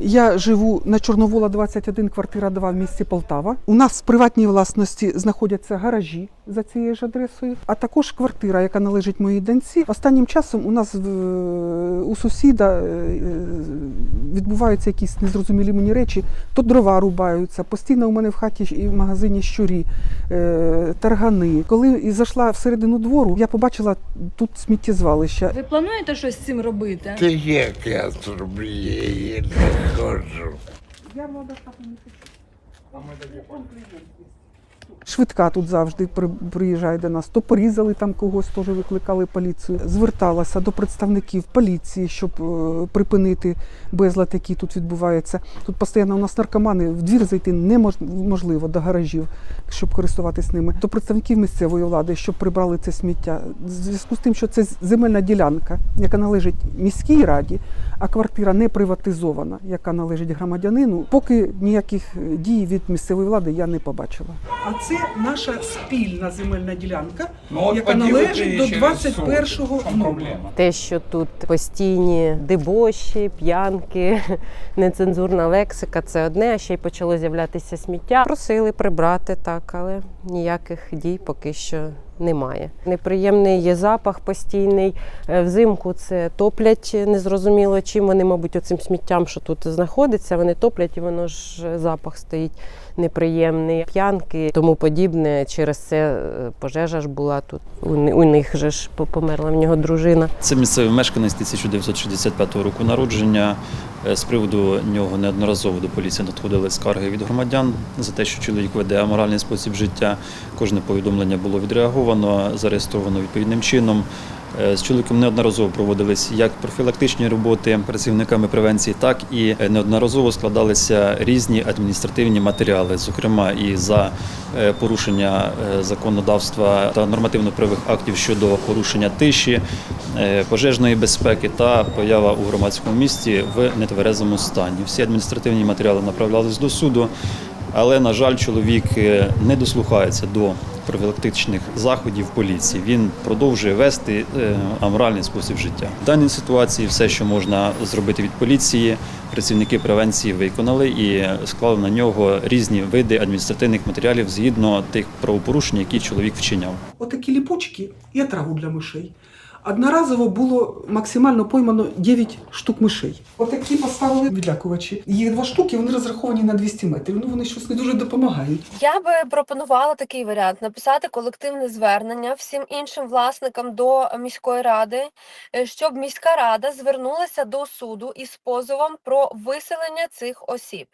Я живу на Чорновола 21, квартира 2 в місті Полтава. У нас в приватній власності знаходяться гаражі за цією ж адресою, а також квартира, яка належить моїй доньці. Останнім часом у нас в- у сусіда е, е, відбуваються якісь незрозумілі мені речі. То дрова рубаються, постійно у мене в хаті і в магазині щурі, е, таргани. Коли і зайшла всередину двору, я побачила тут сміттєзвалище. Ви плануєте щось з цим робити? Та як я зроблю, я її не ходжу. Я влада Швидка тут завжди при- приїжджає до нас. То порізали там когось, теж викликали поліцію. Зверталася до представників поліції, щоб е, припинити безлад, який тут відбувається. Тут постійно у нас наркомани, в двір зайти неможливо до гаражів, щоб користуватись ними. До представників місцевої влади, щоб прибрали це сміття. В зв'язку з тим, що це земельна ділянка, яка належить міській раді, а квартира не приватизована, яка належить громадянину. Поки ніяких е, дій від місцевої влади я не побачила. Це наша спільна земельна ділянка, Ну, от яка належить до через суд. 21-го В проблема? Те, що тут постійні дебоші, п'янки, нецензурна лексика це одне, а ще й почало з'являтися сміття. Просили прибрати так, але ніяких дій поки що немає. Неприємний є запах постійний. Е, Взимку це топлять незрозуміло чим. Вони, мабуть, оцим сміттям, що тут знаходиться, вони топлять, і воно ж е, запах стоїть неприємний. П'янки, тому подібне. Через це е, пожежа ж була тут. У, ни- у них же ж померла в нього дружина. Це місцевий мешканець 1965 року народження. Е, З приводу нього неодноразово до поліції надходили скарги від громадян за те, що чоловік веде аморальний спосіб життя. Кожне повідомлення було відреаговано, зареєстровано відповідним чином. Е, З чоловіком неодноразово проводились як профілактичні роботи працівниками превенції, так і е, неодноразово складалися різні адміністративні матеріали, зокрема і за е, порушення законодавства та нормативно-правових актів щодо порушення тиші, пожежної безпеки та поява у громадському місті в нетверезому стані. Всі адміністративні матеріали направлялись до суду, але на жаль, чоловік е, не дослухається до профілактичних заходів поліції. Він продовжує вести е, аморальний спосіб життя. В даній ситуації все, що можна зробити від поліції, працівники превенції виконали і склали на нього різні види адміністративних матеріалів згідно тих правопорушень, які чоловік вчиняв. Отакі ліпучки і отраву для мишей. Одноразово було максимально поймано 9 штук мишей. Отакі поставили відлякувачі. Їх два штуки, вони розраховані на 200 метрів. Ну вони щось не дуже допомагають. Я би пропонувала такий варіант: написати колективне звернення всім іншим власникам до міської ради, е, щоб міська рада звернулася до суду із позовом про виселення цих осіб.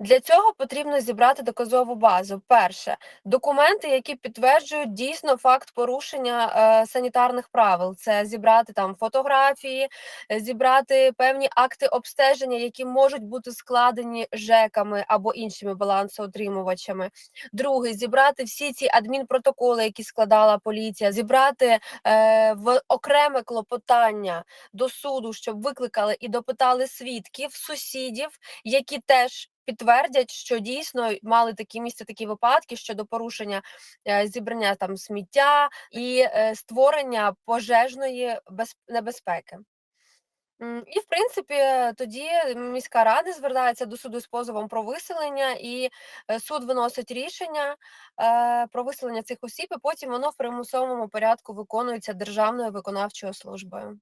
Для цього потрібно зібрати доказову базу. Перше документи, які підтверджують дійсно факт порушення е, санітарних правил. Це зібрати там фотографії, е, зібрати певні акти обстеження, які можуть бути складені ЖЕКами або іншими балансоутримувачами. Друге, зібрати всі ці адмінпротоколи, які складала поліція, зібрати е, в окреме клопотання до суду, щоб викликали і допитали свідків, сусідів, які теж підтвердять, що дійсно мали такі місця, такі випадки щодо порушення е, зібрання там сміття і е, створення пожежної без... небезпеки. І, в принципі, тоді міська рада звертається до суду з позовом про виселення, і е, суд виносить рішення е, про виселення цих осіб, і потім воно в примусовому порядку виконується державною виконавчою службою.